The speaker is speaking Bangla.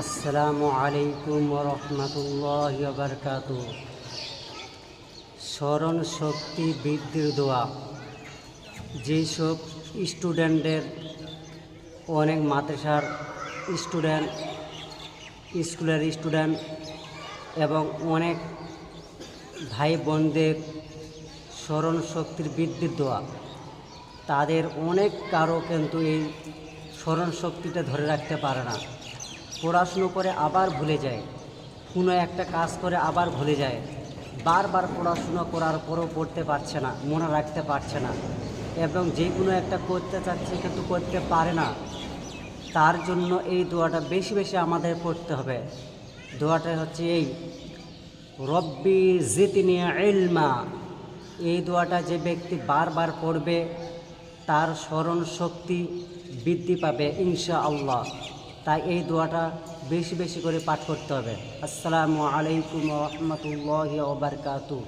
আসসালামু আলাইকুম রহমতুল্লাহ বারকাত স্মরণ শক্তি বৃদ্ধির দোয়া। যেসব স্টুডেন্টদের, অনেক মাদ্রাসার স্টুডেন্ট, স্কুলের স্টুডেন্ট এবং অনেক ভাই বোনদের স্মরণ শক্তির বৃদ্ধির দোয়া। তাদের অনেক কারও কিন্তু এই স্মরণ শক্তিটা ধরে রাখতে পারে না। পড়াশুনো করে আবার ভুলে যায়। কোনো একটা কাজ করে আবার ভুলে যায়। বারবার পড়াশুনো করার পরও পড়তে পারছে না, মনে রাখতে পারছে না। এবং যে কোনো একটা করতে চাচ্ছে কিন্তু করতে পারে না। তার জন্য এই দোয়াটা বেশি বেশি আমাদের পড়তে হবে। দোয়াটা হচ্ছে এই, রব্বি জিতনি ইলমা। এই দোয়াটা যে ব্যক্তি বারবার পড়বে, তার স্মরণ শক্তি বৃদ্ধি পাবে ইনশা আল্লাহ তাই এই দোয়াটা বেশি বেশি করে পাঠ করতে হবে। আসসালামু আলাইকুম রহমতুল্লাহ ওবরকাতু